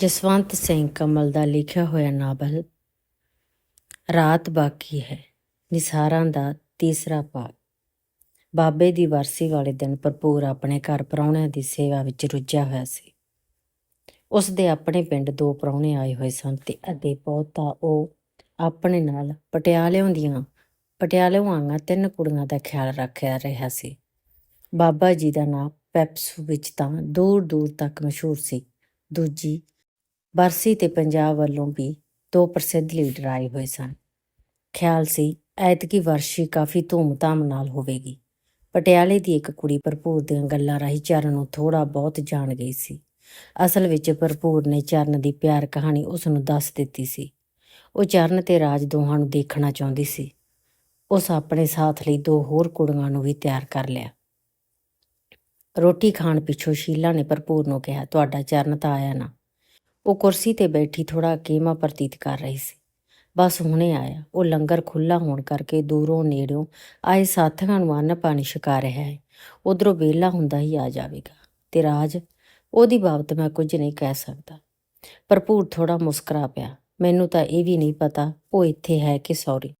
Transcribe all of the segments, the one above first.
ਜਸਵੰਤ ਸਿੰਘ ਕਮਲ ਦਾ ਲਿਖਿਆ ਹੋਇਆ ਨਾਵਲ ਰਾਤ ਬਾਕੀ ਹੈ, ਨਿਸਾਰਾਂ ਦਾ ਤੀਸਰਾ ਭਾਗ ਬਾਬੇ ਦੀ ਵਰਸੀ ਵਾਲੇ ਦਿਨ ਭਰਪੂਰ ਆਪਣੇ ਘਰ ਪ੍ਰਾਹੁਣਿਆਂ ਦੀ ਸੇਵਾ ਵਿੱਚ ਰੁੱਝਿਆ ਹੋਇਆ ਸੀ। ਉਸ ਦੇ ਆਪਣੇ ਪਿੰਡ ਦੋ ਪ੍ਰਾਹੁਣੇ ਆਏ ਹੋਏ ਸਨ ਤੇ ਅੱਗੇ ਬਹੁਤਾ ਉਹ ਆਪਣੇ ਨਾਲ ਪਟਿਆਲਿਓਂ ਦੀਆਂ, ਪਟਿਆਲਿਓਂ ਆਈਆਂ ਤਿੰਨ ਕੁੜੀਆਂ ਦਾ ਖਿਆਲ ਰੱਖਿਆ ਰਿਹਾ ਸੀ। ਬਾਬਾ ਜੀ ਦਾ ਨਾਮ ਪੈਪਸੂ ਵਿੱਚ ਤਾਂ ਦੂਰ ਦੂਰ ਤੱਕ ਮਸ਼ਹੂਰ ਸੀ। ਦੂਜੀ ਬਰਸੀ ਤੇ ਪੰਜਾਬ ਵੱਲੋਂ ਵੀ ਦੋ ਪ੍ਰਸਿੱਧ ਲੀਡਰ ਆਏ ਹੋਏ ਸਨ। ਖਿਆਲ ਸੀ ਐਤਕੀ ਵਰਸ਼ੀ ਕਾਫੀ ਧੂਮਧਾਮ ਨਾਲ ਹੋਵੇਗੀ। ਪਟਿਆਲੇ ਦੀ ਇੱਕ ਕੁੜੀ ਭਰਪੂਰ ਦੀਆਂ ਗੱਲਾਂ ਰਾਹੀਂ ਚਰਨ ਨੂੰ ਥੋੜਾ ਬਹੁਤ ਜਾਣ ਗਈ ਸੀ। ਅਸਲ ਵਿੱਚ ਭਰਪੂਰ ਨੇ ਚਰਨ ਦੀ ਪਿਆਰ ਕਹਾਣੀ ਉਸ ਨੂੰ ਦੱਸ ਦਿੱਤੀ ਸੀ। ਉਹ ਚਰਨ ਤੇ ਰਾਜ ਦੋਹਾਂ ਨੂੰ ਦੇਖਣਾ ਚਾਹੁੰਦੀ ਸੀ। ਉਸ ਆਪਣੇ ਸਾਥ ਲਈ ਦੋ ਹੋਰ ਕੁੜੀਆਂ ਨੂੰ ਵੀ ਤਿਆਰ ਕਰ ਲਿਆ। ਰੋਟੀ ਖਾਣ ਪਿੱਛੋਂ ਸ਼ੀਲਾ ਨੇ ਭਰਪੂਰ ਨੂੰ ਕਿਹਾ, ਤੁਹਾਡਾ ਚਰਨ ਤਾਂ ਆਇਆ ਨਾ। ਉਹ ਕੁਰਸੀ ਤੇ ਬੈਠੀ ਥੋੜਾ ਕੀਮਾ ਪ੍ਰਤੀਤ ਕਰ ਰਹੀ ਸੀ। ਬਸ ਹੁਣੇ ਆਇਆ। ਉਹ ਲੰਗਰ ਖੁੱਲਾ ਹੋਣ ਕਰਕੇ ਦੂਰੋਂ ਨੇੜਿਓਂ ਆਏ ਸਾਥੀਆਂ ਨੂੰ ਅੰਨ ਪਾਣੀ ਛਕਾ ਰਿਹਾ ਹੈ। ਉਧਰੋਂ ਵਿਹਲਾ ਹੁੰਦਾ ਹੀ ਆ ਜਾਵੇਗਾ। ਤੇ ਰਾਜ, ਉਹਦੀ ਬਾਬਤ ਮੈਂ ਕੁਝ ਨਹੀਂ ਕਹਿ ਸਕਦਾ। ਭਰਪੂਰ ਥੋੜਾ ਮੁਸਕਰਾ ਪਿਆ। ਮੈਨੂੰ ਤਾਂ ਇਹ ਵੀ ਨਹੀਂ ਪਤਾ ਉਹ ਇੱਥੇ ਹੈ ਕਿ ਸੌਰੀ।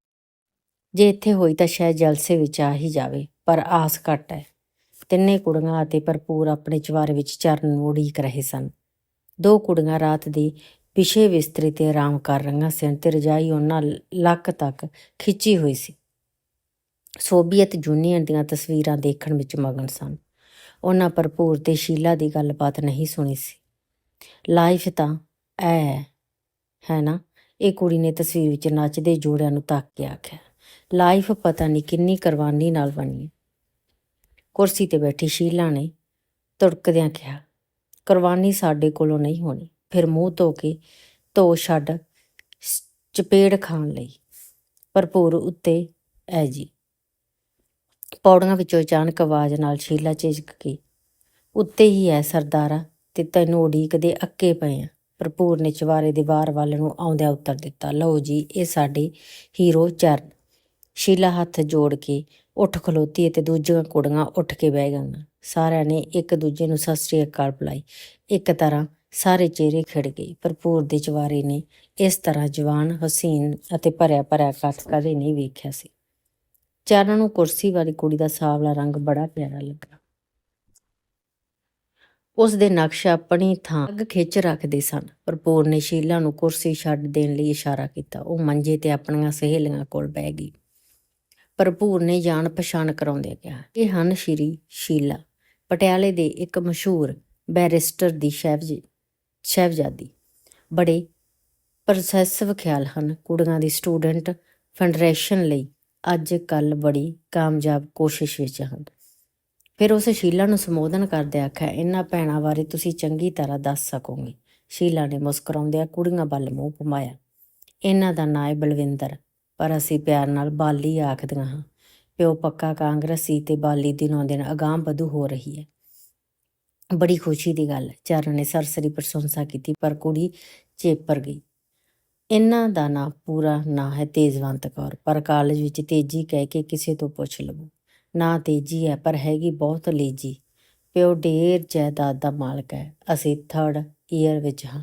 ਜੇ ਇੱਥੇ ਹੋਈ ਤਾਂ ਸ਼ਾਇਦ ਜਲਸੇ ਵਿੱਚ ਆ ਹੀ ਜਾਵੇ, ਪਰ ਆਸ ਘੱਟ ਹੈ। ਤਿੰਨੇ ਕੁੜੀਆਂ ਅਤੇ ਭਰਪੂਰ ਆਪਣੇ ਚਵਾਰੇ ਵਿੱਚ ਚਰਨ ਨੂੰ ਉਡੀਕ ਰਹੇ ਸਨ। ਦੋ ਕੁੜੀਆਂ ਰਾਤ ਦੀ ਪਿਛੇ ਬਿਸਤਰੇ ਤੇ ਆਰਾਮ ਕਰ ਰਹੀਆਂ ਸਨ ਤੇ ਰਜਾਈ ਉਹਨਾਂ ਲੱਕ ਤੱਕ ਖਿੱਚੀ ਹੋਈ ਸੀ। ਸੋਵੀਅਤ ਯੂਨੀਅਨ ਦੀਆਂ ਤਸਵੀਰਾਂ ਦੇਖਣ ਵਿੱਚ ਮਗਨ ਸਨ। ਉਹਨਾਂ ਭਰਪੂਰ ਤੇ ਸ਼ੀਲਾ ਦੀ ਗੱਲਬਾਤ ਨਹੀਂ ਸੁਣੀ ਸੀ। ਲਾਈਫ ਤਾਂ ਐ ਹੈ ਨਾ, ਇਹ ਕੁੜੀ ਨੇ ਤਸਵੀਰ ਵਿੱਚ ਨੱਚਦੇ ਜੋੜਿਆਂ ਨੂੰ ਤੱਕ ਕੇ ਆਖਿਆ। ਲਾਈਫ ਪਤਾ ਨਹੀਂ ਕਿੰਨੀ ਕੁਰਬਾਨੀ ਨਾਲ ਬਣੀ ਕੁਰਸੀ ਤੇ ਬੈਠੀ ਸ਼ੀਲਾ ਨੇ ਤੁੜਕਦਿਆਂ ਕਿਹਾ ਕੁਰਬਾਨੀ ਸਾਡੇ ਕੋਲੋਂ ਨਹੀਂ ਹੋਣੀ। ਫਿਰ ਮੂੰਹ ਧੋ ਕੇ ਧੋ ਛੱਡ ਚਪੇੜ ਖਾਣ ਲਈ। ਭਰਪੂਰ ਉੱਤੇ, ਐ ਜੀ। ਪੌੜੀਆਂ ਵਿੱਚੋਂ ਅਚਾਨਕ ਆਵਾਜ਼ ਨਾਲ ਸ਼ੀਲਾ ਝਿਜਕ ਗਈ ਉੱਤੇ ਹੀ ਐ ਸਰਦਾਰਾ, ਤੇ ਤੈਨੂੰ ਉਡੀਕਦੇ ਅੱਕੇ ਪਏ ਆ। ਭਰਪੂਰ ਨੇ ਚਵਾਰੇ ਦੇ ਬਾਹਰ ਵੱਲ ਨੂੰ ਆਉਂਦਿਆਂ ਉੱਤਰ ਦਿੱਤਾ, ਲਓ ਜੀ, ਇਹ ਸਾਡੇ ਹੀਰੋ ਚਰਨ। ਸ਼ੀਲਾ ਹੱਥ ਜੋੜ ਕੇ ਉੱਠ ਖਲੋਤੀ ਅਤੇ ਦੂਜੀਆਂ ਕੁੜੀਆਂ ਉੱਠ ਕੇ ਬਹਿ ਗਈਆਂ। ਸਾਰਿਆਂ ਨੇ ਇੱਕ ਦੂਜੇ ਨੂੰ ਸਤਿ ਸ੍ਰੀ ਅਕਾਲ ਬੁਲਾਈ। ਇੱਕ ਤਰ੍ਹਾਂ ਸਾਰੇ ਚਿਹਰੇ ਖਿੜ ਗਏ ਭਰਪੂਰ ਦੇ ਚਵਾਰੇ ਨੇ ਇਸ ਤਰ੍ਹਾਂ ਜਵਾਨ, ਹਸੀਨ ਅਤੇ ਭਰਿਆ ਭਰਿਆ ਕੱਟ ਕਦੇ ਨਹੀਂ ਵੇਖਿਆ ਸੀ। ਚਰਨ ਨੂੰ ਕੁਰਸੀ ਵਾਲੀ ਕੁੜੀ ਦਾ ਸਾਵਲਾ ਰੰਗ ਬੜਾ ਪਿਆਰਾ ਲੱਗਾ। ਉਸ ਦੇ ਨਕਸ਼ ਆਪਣੀ ਥਾਂ ਅੱਗ ਖਿੱਚ ਰੱਖਦੇ ਸਨ ਭਰਪੂਰ ਨੇ ਸ਼ੀਲਾ ਨੂੰ ਕੁਰਸੀ ਛੱਡ ਦੇਣ ਲਈ ਇਸ਼ਾਰਾ ਕੀਤਾ। ਉਹ ਮੰਜੇ ਤੇ ਆਪਣੀਆਂ ਸਹੇਲੀਆਂ ਕੋਲ ਬਹਿ ਗਈ। ਭਰਪੂਰ ਨੇ ਜਾਣ ਪਛਾਣ ਕਰਾਉਂਦੇ ਕਿਹਾ, ਇਹ ਹਨ ਸ਼੍ਰੀ ਸ਼ੀਲਾ ਪਟਿਆਲੇ ਦੇ ਇੱਕ ਮਸ਼ਹੂਰ ਬੈਰਿਸਟਰ ਦੀ ਸ਼ਹਿਬਜ਼, ਸ਼ਹਿਬਜ਼ਾਦੀ। ਬੜੇ ਪ੍ਰੋਸੈਸਿਵ ਖਿਆਲ ਹਨ। ਕੁੜੀਆਂ ਦੀ ਸਟੂਡੈਂਟ ਫੈਡਰੇਸ਼ਨ ਲਈ ਅੱਜ ਕੱਲ ਬੜੀ ਕਾਮਯਾਬ ਕੋਸ਼ਿਸ਼ ਵਿੱਚ ਹਨ। ਫਿਰ ਉਸ ਸ਼ੀਲਾ ਨੂੰ ਸੰਬੋਧਨ ਕਰਦੇ ਆਖਿਆ, ਇਹਨਾਂ ਭੈਣਾਂ ਬਾਰੇ ਤੁਸੀਂ ਚੰਗੀ ਤਰ੍ਹਾਂ ਦੱਸ ਸਕੋਗੇ। ਸ਼ੀਲਾ ਨੇ ਮੁਸਕਰਾਉਂਦਿਆਂ ਕੁੜੀਆਂ ਵੱਲ ਮੂੰਹ ਘੁਮਾਇਆ। ਇਹਨਾਂ ਦਾ ਨਾਂ ਹੈ ਬਲਵਿੰਦਰ। ਪਰ ਅਸੀਂ ਪਿਆਰ ਨਾਲ ਬਾਲੀ ਆਖਦੀਆਂ ਹਾਂ। ਪਿਓ ਪੱਕਾ ਕਾਂਗਰਸੀ ਤੇ ਬਾਲੀ ਦਿਨੋਂ ਦਿਨ ਅਗਾਂਹ ਵਧੂ ਹੋ ਰਹੀ ਹੈ। ਬੜੀ ਖੁਸ਼ੀ ਦੀ ਗੱਲ ਹੈ। ਚਰਨ ਨੇ ਸਰਸਰੀ ਪ੍ਰਸ਼ੰਸਾ ਕੀਤੀ ਪਰ ਕੁੜੀ ਚੇਪਰ ਗਈ। ਇਹਨਾਂ ਦਾ ਨਾਂ ਪੂਰਾ ਨਾਂ ਹੈ ਤੇਜਵੰਤ ਕੌਰ। ਪਰ ਕਾਲਜ ਵਿੱਚ ਤੇਜੀ ਕਹਿ ਕੇ ਕਿਸੇ ਤੋਂ ਪੁੱਛ ਲਵੋ। ਨਾ ਤੇਜੀ ਹੈ ਪਰ ਹੈਗੀ ਬਹੁਤ ਲੇਜੀ। ਪਿਓ ਢੇਰ ਜਾਇਦਾਦ ਦਾ ਮਾਲਕ ਹੈ। ਅਸੀਂ ਥਰਡ ਈਅਰ ਵਿੱਚ ਹਾਂ।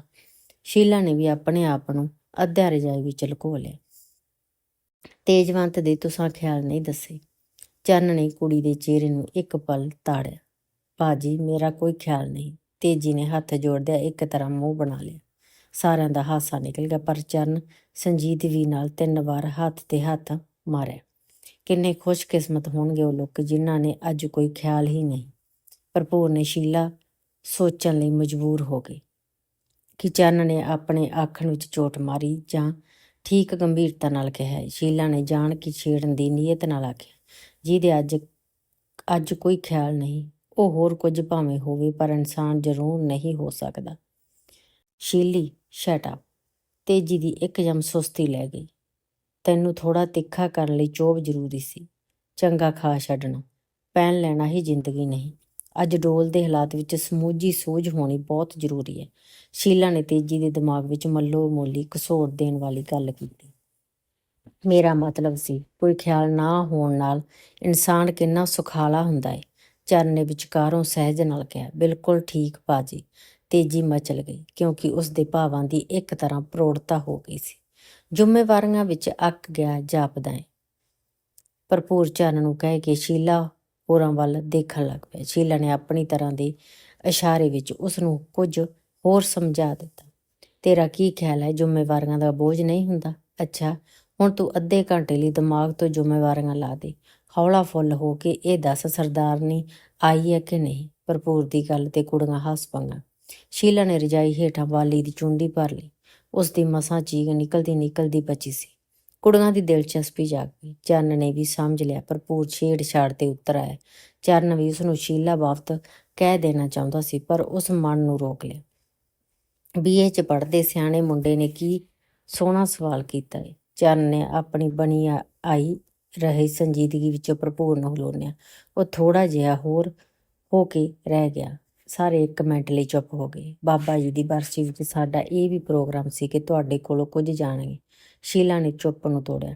ਸ਼ੀਲਾ ਨੇ ਵੀ ਆਪਣੇ ਆਪ ਨੂੰ ਅੱਧਿਆ ਰਜਾਈ ਵਿੱਚ ਲੁਕੋ ਲਿਆ। ਤੇਜਵੰਤ ਦੇ ਤੁਸਾਂ ਖਿਆਲ ਨਹੀਂ ਦੱਸੇ। ਚੰਨ ਨੇ ਕੁੜੀ ਦੇ ਚਿਹਰੇ ਨੂੰ ਇੱਕ ਪਲ ਤਾੜਿਆ। ਬਾਜੀ ਮੇਰਾ ਕੋਈ ਖਿਆਲ ਨਹੀਂ। ਤੇਜੀ ਨੇ ਹੱਥ ਜੋੜਦਿਆਂ ਇੱਕ ਤਰ੍ਹਾਂ ਮੂੰਹ ਬਣਾ ਲਿਆ। ਸਾਰਿਆਂ ਦਾ ਹਾਸਾ ਨਿਕਲ ਗਿਆ, ਪਰ ਚਰਨ ਸੰਜੀਦਗੀ ਨਾਲ ਤਿੰਨ ਵਾਰ ਹੱਥ ਤੇ ਹੱਥ ਮਾਰਿਆ। ਕਿੰਨੇ ਖੁਸ਼ਕਿਸਮਤ ਹੋਣਗੇ ਉਹ ਲੋਕ ਜਿਨ੍ਹਾਂ ਨੇ ਅੱਜ ਕੋਈ ਖਿਆਲ ਹੀ ਨਹੀਂ। ਭਰਪੂਰ ਨੇ ਸ਼ੀਲਾ ਸੋਚਣ ਲਈ ਮਜਬੂਰ ਹੋ ਗਈ ਕਿ ਚੰਨ ਨੇ ਆਪਣੇ ਆਖਣ ਵਿੱਚ ਚੋਟ ਮਾਰੀ ਜਾਂ ਠੀਕ ਗੰਭੀਰਤਾ ਨਾਲ ਕਿਹਾ। ਸ਼ੀਲਾ ਨੇ ਜਾਣ ਕੇ ਛੇੜਨ ਦੀ ਨੀਅਤ ਨਾਲ ਆਖਿਆ, ਜਿਹਦੇ ਅੱਜ ਅੱਜ ਕੋਈ ਖਿਆਲ ਨਹੀਂ, ਉਹ ਹੋਰ ਕੁਝ ਭਾਵੇਂ ਹੋਵੇ, ਪਰ ਇਨਸਾਨ ਜ਼ਰੂਰ ਨਹੀਂ ਹੋ ਸਕਦਾ। ਸ਼ੀਲੀ ਸ਼ਟ ਅਪ ਤੇਜੀ ਦੀ ਇੱਕ ਜਮ ਸੁਸਤੀ ਲੈ ਗਈ। ਤੈਨੂੰ ਥੋੜਾ ਤਿੱਖਾ ਕਰਨ ਲਈ ਚੋਬ ਜ਼ਰੂਰੀ ਸੀ। ਚੰਗਾ ਖਾ ਛੱਡਣਾ। ਪੈਣ ਲੈਣਾ ਹੀ ਜ਼ਿੰਦਗੀ ਨਹੀਂ। ਅੱਜ ਡੋਲ ਦੇ ਹਾਲਾਤ ਵਿੱਚ ਸਮੂਜੀ ਸੋਝ ਹੋਣੀ ਬਹੁਤ ਜ਼ਰੂਰੀ ਹੈ। ਸ਼ੀਲਾ ਨੇ ਤੇਜੀ ਦੇ ਦਿਮਾਗ ਵਿੱਚ ਮੱਲੋ ਮੋਲੀ ਕਸੋੜ ਦੇਣ ਵਾਲੀ ਗੱਲ ਕੀਤੀ। ਮੇਰਾ ਮਤਲਬ ਸੀ, ਕੋਈ ਖਿਆਲ ਨਾ ਹੋਣ ਨਾਲ ਇਨਸਾਨ ਕਿੰਨਾ ਸੁਖਾਲਾ ਹੁੰਦਾ ਹੈ ਚਰਨ ਨੇ ਵਿਚਕਾਰੋਂ ਸਹਿਜ ਨਾਲ ਕਿਹਾ, ਬਿਲਕੁਲ ਠੀਕ ਬਾਜੀ ਤੇਜ਼ੀ ਮਚਲ ਗਈ, ਕਿਉਂਕਿ ਉਸ ਦੇ ਭਾਵਾਂ ਦੀ ਇੱਕ ਤਰ੍ਹਾਂ ਪ੍ਰੋੜਤਾ ਹੋ ਗਈ ਸੀ। ਜ਼ਿੰਮੇਵਾਰੀਆਂ ਵਿੱਚ ਅੱਕ ਗਿਆ, ਜਾਪਦਾ ਹੈ ਭਰਪੂਰ ਚਰਨ ਨੂੰ ਕਹਿ ਕੇ ਸ਼ੀਲਾ ਹੋਰਾਂ ਵੱਲ ਦੇਖਣ ਲੱਗ ਪਿਆ। ਸ਼ੀਲਾ ਨੇ ਆਪਣੀ ਤਰ੍ਹਾਂ ਦੇ ਇਸ਼ਾਰੇ ਵਿੱਚ ਉਸ ਨੂੰ ਕੁਝ ਹੋਰ ਸਮਝਾ ਦਿੱਤਾ। ਤੇਰਾ ਕੀ ਖਿਆਲ ਹੈ? ਜ਼ਿੰਮੇਵਾਰੀਆਂ ਦਾ ਬੋਝ ਨਹੀਂ ਹੁੰਦਾ। ਅੱਛਾ, ਹੁਣ ਤੂੰ ਅੱਧੇ ਘੰਟੇ ਲਈ ਦਿਮਾਗ ਤੋਂ ਜ਼ਿੰਮੇਵਾਰੀਆਂ ਲਾ ਦੇ। ਹੌਲਾ ਫੁੱਲ ਹੋ ਕੇ ਇਹ ਦੱਸ ਸਰਦਾਰਨੀ ਆਈ ਹੈ ਕਿ ਨਹੀਂ? ਭਰਪੂਰ ਦੀ ਗੱਲ ਤੇ ਕੁੜੀਆਂ ਹੱਸ ਪਈਆਂ। ਸ਼ੀਲਾ ਨੇ ਰਜਾਈ ਹੇਠਾਂ ਵਾਲੀ ਦੀ ਚੁੰਡੀ ਭਰ ਲਈ। ਉਸ ਦੀ ਮਸਾਂ ਚੀਕ ਨਿਕਲਦੀ ਨਿਕਲਦੀ ਬਚੀ ਸੀ। ਕੁੜੀਆਂ ਦੀ ਦਿਲਚਸਪੀ ਜਾਗ ਪਈ ਚਰਨ ਨੇ ਵੀ ਸਮਝ ਲਿਆ, ਭਰਪੂਰ ਛੇੜਛਾੜ ਤੇ ਉਤਰ ਆਇਆ। ਚਰਨ ਵੀ ਉਸ ਨੂੰ ਸ਼ੀਲਾ ਬਾਬਤ ਕਹਿ ਦੇਣਾ ਚਾਹੁੰਦਾ ਸੀ, ਪਰ ਉਸ ਮਨ ਨੂੰ ਰੋਕ ਲਿਆ। ਬੀਏ ਚ ਪੜ੍ਹਦੇ ਸਿਆਣੇ ਮੁੰਡੇ ਨੇ ਕੀ ਸੋਹਣਾ ਸਵਾਲ ਕੀਤਾ ਹੈ ਚਰਨ ਨੇ ਆਪਣੀ ਬਣੀ ਆ- ਆਈ ਰਹੀ ਸੰਜੀਦਗੀ ਵਿੱਚੋਂ ਭਰਪੂਰ ਨੂੰ ਹਲੋਨਿਆ ਉਹ ਥੋੜਾ ਜਿਹਾ ਹੋਰ ਹੋ ਕੇ ਰਹਿ ਗਿਆ। ਸਾਰੇ ਇੱਕ ਮਿੰਟ ਲਈ ਚੁੱਪ ਹੋ ਗਏ। ਬਾਬਾ ਜੀ ਦੀ ਬਰਸੀ ਵਿੱਚ ਸਾਡਾ ਇਹ ਵੀ ਪ੍ਰੋਗਰਾਮ ਸੀ ਕਿ ਤੁਹਾਡੇ ਕੋਲੋਂ ਕੁਝ ਜਾਣਗੇ। ਸ਼ੀਲਾ ਨੇ ਚੁੱਪ ਨੂੰ ਤੋੜਿਆ।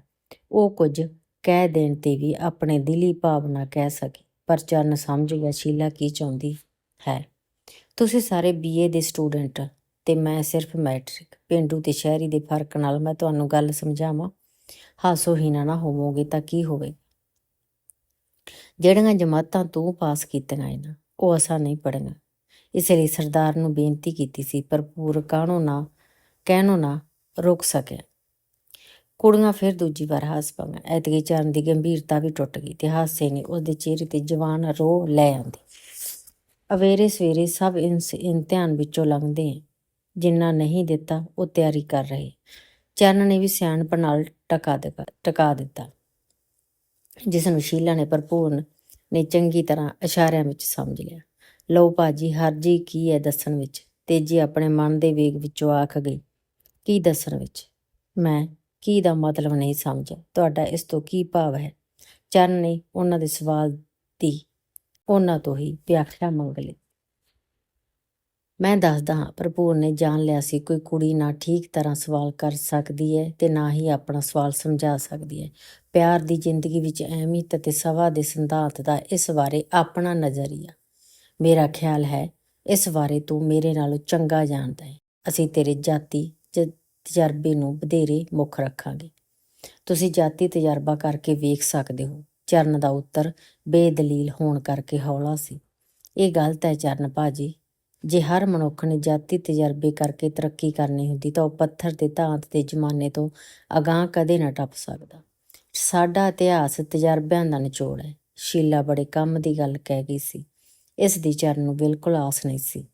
ਉਹ ਕੁਝ ਕਹਿ ਦੇਣ ਤੇ ਵੀ ਆਪਣੇ ਦਿਲੀ ਭਾਵਨਾ ਕਹਿ ਸਕੀ, ਪਰ ਚਰਨ ਸਮਝ ਗਿਆ ਸ਼ੀਲਾ ਕੀ ਚਾਹੁੰਦੀ ਹੈ। ਤੁਸੀਂ ਸਾਰੇ ਬੀਏ ਦੇ ਸਟੂਡੈਂਟ ਤੇ ਮੈਂ ਸਿਰਫ ਮੈਟ੍ਰਿਕ। ਪਿੰਡੂ ਤੇ ਸ਼ਹਿਰੀ ਦੇ ਫ਼ਰਕ ਨਾਲ ਮੈਂ ਤੁਹਾਨੂੰ ਗੱਲ ਸਮਝਾਵਾਂ। ਹਾਸੋ ਹੀਨਾ ਨਾ ਹੋਵੋਗੇ ਤਾਂ ਕੀ ਹੋਵੇ ਜਿਹੜੀਆਂ ਜਮਾਤਾਂ ਤੂੰ ਪਾਸ ਕੀਤੀਆਂ ਏ ਨਾ, ਉਹ ਅਸਾਂ ਨਹੀਂ ਪੜੀਆਂ ਇਸ ਲਈ ਸਰਦਾਰ ਨੂੰ ਬੇਨਤੀ ਕੀਤੀ ਸੀ, ਪਰ ਪੂਰ ਕਾਹਨੂੰ ਨਾ, ਕਹਿਣੋਂ ਨਾ ਰੁਕ ਸਕਿਆ। ਕੁੜੀਆਂ ਫਿਰ ਦੂਜੀ ਵਾਰ ਹੱਸ ਪਈਆਂ ਐਤਕੀ ਚਰਨ ਦੀ ਗੰਭੀਰਤਾ ਵੀ ਟੁੱਟ ਗਈ ਤੇ ਹਾਸੇ ਨੇ ਉਹਦੇ ਚਿਹਰੇ ਤੇ ਜਵਾਨ ਰੋ ਲੈ ਆਂਦੀ ਅਵੇਰੇ ਸਵੇਰੇ ਸਭ ਇਸ ਇਮਤਿਹਾਨ ਵਿੱਚੋਂ ਲੰਘਦੇ ਹੈ ਜਿੰਨਾ ਨਹੀਂ ਦਿੱਤਾ, ਉਹ ਤਿਆਰੀ ਕਰ ਰਹੇ। ਚਰਨ ਨੇ ਵੀ ਸਿਆਣਪ ਨਾਲ ਟਕਾ ਦਿੱਤਾ ਟਕਾ ਦਿੱਤਾ। ਜਿਸ ਨੂੰ ਸ਼ੀਲਾ ਨੇ ਭਰਪੂਰ ਨੇ ਚੰਗੀ ਤਰ੍ਹਾਂ ਇਸ਼ਾਰਿਆਂ ਵਿੱਚ ਸਮਝ ਲਿਆ। ਲਓ ਭਾਜੀ ਹਰਜੀ ਕੀ ਹੈ ਦੱਸਣ ਵਿੱਚ? ਤੇਜੀ ਆਪਣੇ ਮਨ ਦੇ ਵੇਗ ਵਿੱਚੋਂ ਆਖ ਗਈ। ਕੀ ਦੱਸਣ ਵਿੱਚ? ਮੈਂ ਕੀ ਦਾ ਮਤਲਬ ਨਹੀਂ ਸਮਝ? ਤੁਹਾਡਾ ਇਸ ਤੋਂ ਕੀ ਭਾਵ ਹੈ? ਚਰਨ ਨੇ ਉਹਨਾਂ ਦੇ ਸਵਾਲ ਦੀ ਉਹਨਾਂ ਤੋਂ ਹੀ ਵਿਆਖਿਆ ਮੰਗ ਲਈ। ਮੈਂ ਦੱਸਦਾ ਹਾਂ, ਭਰਪੂਰ ਨੇ ਜਾਣ ਲਿਆ ਸੀ, ਕੋਈ ਕੁੜੀ ਨਾ ਠੀਕ ਤਰ੍ਹਾਂ ਸਵਾਲ ਕਰ ਸਕਦੀ ਹੈ ਤੇ ਨਾ ਹੀ ਆਪਣਾ ਸਵਾਲ ਸਮਝਾ ਸਕਦੀ ਹੈ। ਪਿਆਰ ਦੀ ਜ਼ਿੰਦਗੀ ਵਿੱਚ ਅਹਿਮੀਅਤ ਅਤੇ ਸਵਾ ਦੇ ਸਿਧਾਂਤ ਦਾ ਇਸ ਬਾਰੇ ਆਪਣਾ ਨਜ਼ਰੀਆ। ਮੇਰਾ ਖਿਆਲ ਹੈ, ਇਸ ਬਾਰੇ ਤੂੰ ਮੇਰੇ ਨਾਲੋਂ ਚੰਗਾ ਜਾਣਦਾ ਹੈ। ਅਸੀਂ ਤੇਰੇ ਜਾਤੀ, ਜ- ਤਜਰਬੇ ਨੂੰ ਵਧੇਰੇ ਮੁੱਖ ਰੱਖਾਂਗੇ। ਤੁਸੀਂ ਜਾਤੀ ਤਜਰਬਾ ਕਰਕੇ ਵੇਖ ਸਕਦੇ ਹੋ। ਚਰਨ ਦਾ ਉੱਤਰ ਬੇਦਲੀਲ ਹੋਣ ਕਰਕੇ ਹੌਲਾ ਸੀ। ਇਹ ਗਲਤ ਹੈ ਚਰਨ ਭਾਜੀ। ਜੇ ਹਰ ਮਨੁੱਖ ਨੇ ਜਾਤੀ ਤਜਰਬੇ ਕਰਕੇ ਤਰੱਕੀ ਕਰਨੀ ਹੁੰਦੀ ਤਾਂ ਉਹ ਪੱਥਰ ਦੇ ਧਾਤ ਦੇ ਜ਼ਮਾਨੇ ਤੋਂ ਅਗਾਂਹ ਕਦੇ ਨਾ ਟੱਪ ਸਕਦਾ। ਸਾਡਾ ਇਤਿਹਾਸ ਤਜਰਬਿਆਂ ਦਾ ਨਿਚੋੜ ਹੈ। ਸ਼ੀਲਾ ਬੜੇ ਕੰਮ ਦੀ ਗੱਲ ਕਹਿ ਗਈ ਸੀ। ਇਸ ਦੀ ਚਰਨ ਨੂੰ ਬਿਲਕੁਲ ਆਸ ਨਹੀਂ ਸੀ।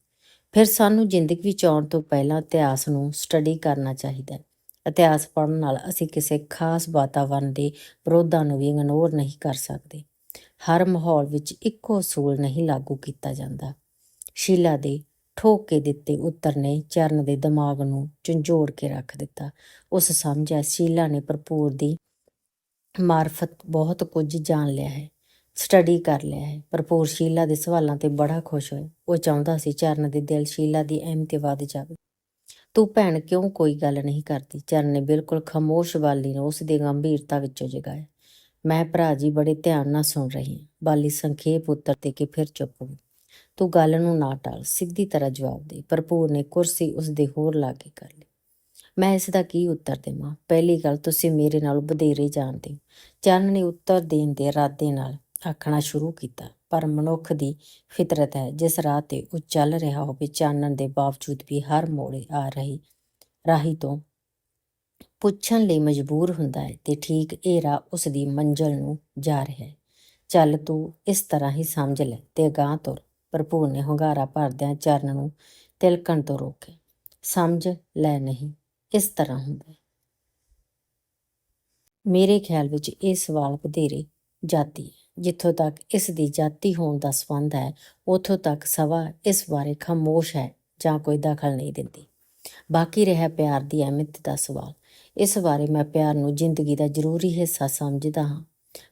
ਫਿਰ ਸਾਨੂੰ ਜ਼ਿੰਦਗੀ ਵਿੱਚ ਆਉਣ ਤੋਂ ਪਹਿਲਾਂ ਇਤਿਹਾਸ ਨੂੰ ਸਟੱਡੀ ਕਰਨਾ ਚਾਹੀਦਾ ਹੈ। ਇਤਿਹਾਸ ਪੜ੍ਹਨ ਨਾਲ ਅਸੀਂ ਕਿਸੇ ਖਾਸ ਵਾਤਾਵਰਣ ਦੇ ਵਿਰੋਧਾਂ ਨੂੰ ਵੀ ਇਗਨੋਰ ਨਹੀਂ ਕਰ ਸਕਦੇ। ਹਰ ਮਾਹੌਲ ਵਿੱਚ ਇੱਕੋ ਅਸੂਲ ਨਹੀਂ ਲਾਗੂ ਕੀਤਾ ਜਾਂਦਾ। ਸ਼ੀਲਾ ਦੇ ਠੋਕ ਕੇ ਦਿੱਤੇ ਉੱਤਰ ਨੇ ਚਰਨ ਦੇ ਦਿਮਾਗ ਨੂੰ ਝੰਜੋੜ ਕੇ ਰੱਖ ਦਿੱਤਾ। ਉਸ ਸਮਝਿਆ ਸ਼ੀਲਾ ਨੇ ਭਰਪੂਰ ਦੀ ਮਾਰਫਤ ਬਹੁਤ ਕੁਝ ਜਾਣ ਲਿਆ ਹੈ। ਸਟੱਡੀ ਕਰ ਲਿਆ ਹੈ। ਭਰਪੂਰ ਸ਼ੀਲਾ ਦੇ ਸਵਾਲਾਂ ਤੇ ਬੜਾ ਖੁਸ਼ ਹੋਇਆ। ਉਹ ਚਾਹੁੰਦਾ ਸੀ ਚਰਨ ਦੇ ਦਿਲ ਸ਼ੀਲਾ ਦੀ ਅਹਿਮ 'ਤੇ ਵੱਧ ਜਾਵੇ। ਤੂੰ ਭੈਣ ਕਿਉਂ ਕੋਈ ਗੱਲ ਨਹੀਂ ਕਰਦੀ? ਚਰਨ ਨੇ ਬਿਲਕੁਲ ਖਾਮੋਸ਼ ਵਾਲੀ ਨੂੰ ਉਸ ਦੀ ਗੰਭੀਰਤਾ ਵਿੱਚੋਂ ਜਗਾਇਆ। ਮੈਂ ਭਰਾ ਜੀ ਬੜੇ ਧਿਆਨ ਨਾਲ ਸੁਣ ਰਹੀ ਹਾਂ। ਬਾਲੀ ਸੰਖੇਪ ਉੱਤਰ ਦੇ ਕੇ ਫਿਰ ਚੁੱਪ ਹੋ ਗਈ। ਤੂੰ ਗੱਲ ਨੂੰ ਨਾ ਟਾਲ, ਸਿੱਧੀ ਤਰ੍ਹਾਂ ਜਵਾਬ ਦੇ। ਭਰਪੂਰ ਨੇ ਕੁਰਸੀ ਉਸ ਦੇ ਹੋਰ ਲਾਗੇ ਕਰ ਲਈ। ਮੈਂ ਇਸ ਦਾ ਕੀ ਉੱਤਰ ਦੇਵਾਂ? ਪਹਿਲੀ ਗੱਲ ਤੁਸੀਂ ਮੇਰੇ ਨਾਲ ਵਧੇਰੇ ਜਾਣਦੇ ਹੋ। ਚਰਨ ਨੇ ਉੱਤਰ ਦੇਣ ਦੇ ਇਰਾਦੇ ਨਾਲ ਆਖਣਾ ਸ਼ੁਰੂ ਕੀਤਾ। ਪਰ ਮਨੁੱਖ ਦੀ ਫਿਤਰਤ ਹੈ, ਜਿਸ ਰਾਹ ਤੇ ਉਹ ਚੱਲ ਰਿਹਾ ਹੋਵੇ ਚਾਨਣ ਦੇ ਬਾਵਜੂਦ ਵੀ ਹਰ ਮੋੜੇ ਆ ਰਹੀ ਰਾਹੀ ਤੋਂ ਪੁੱਛਣ ਲਈ ਮਜਬੂਰ ਹੁੰਦਾ ਹੈ ਤੇ ਠੀਕ ਇਹ ਰਾਹ ਉਸ ਦੀ ਮੰਜ਼ਲ ਨੂੰ ਜਾ ਰਿਹਾ ਹੈ। ਚੱਲ ਤੂੰ ਇਸ ਤਰ੍ਹਾਂ ਹੀ ਸਮਝ ਲੈ ਤੇ ਅਗਾਂਹ ਤੁਰ। ਭਰਪੂਰ ਨੇ ਹੁੰਗਾਰਾ ਭਰਦਿਆਂ ਚਰਨ ਨੂੰ ਤਿਲਕਣ ਤੋਂ ਰੋਕਿਆ। ਸਮਝ ਲੈ ਨਹੀਂ, ਇਸ ਤਰ੍ਹਾਂ ਹੁੰਦਾ ਮੇਰੇ ਖਿਆਲ ਵਿੱਚ ਇਹ ਸਵਾਲ ਵਧੇਰੇ ਜਾਤੀ ਹੈ। ਜਿੱਥੋਂ ਤੱਕ ਇਸ ਦੀ ਜਾਤੀ ਹੋਣ ਦਾ ਸੰਬੰਧ ਹੈ, ਉਥੋਂ ਤੱਕ ਸਵਾ ਇਸ ਬਾਰੇ ਖਾਮੋਸ਼ ਹੈ ਜਾਂ ਕੋਈ ਦਖਲ ਨਹੀਂ ਦਿੰਦੀ। ਬਾਕੀ ਰਿਹਾ ਪਿਆਰ ਦੀ ਅਹਿਮੀਅਤ ਦਾ ਸਵਾਲ। ਇਸ ਬਾਰੇ ਮੈਂ ਪਿਆਰ ਨੂੰ ਜ਼ਿੰਦਗੀ ਦਾ ਜ਼ਰੂਰੀ ਹਿੱਸਾ ਸਮਝਦਾ ਹਾਂ।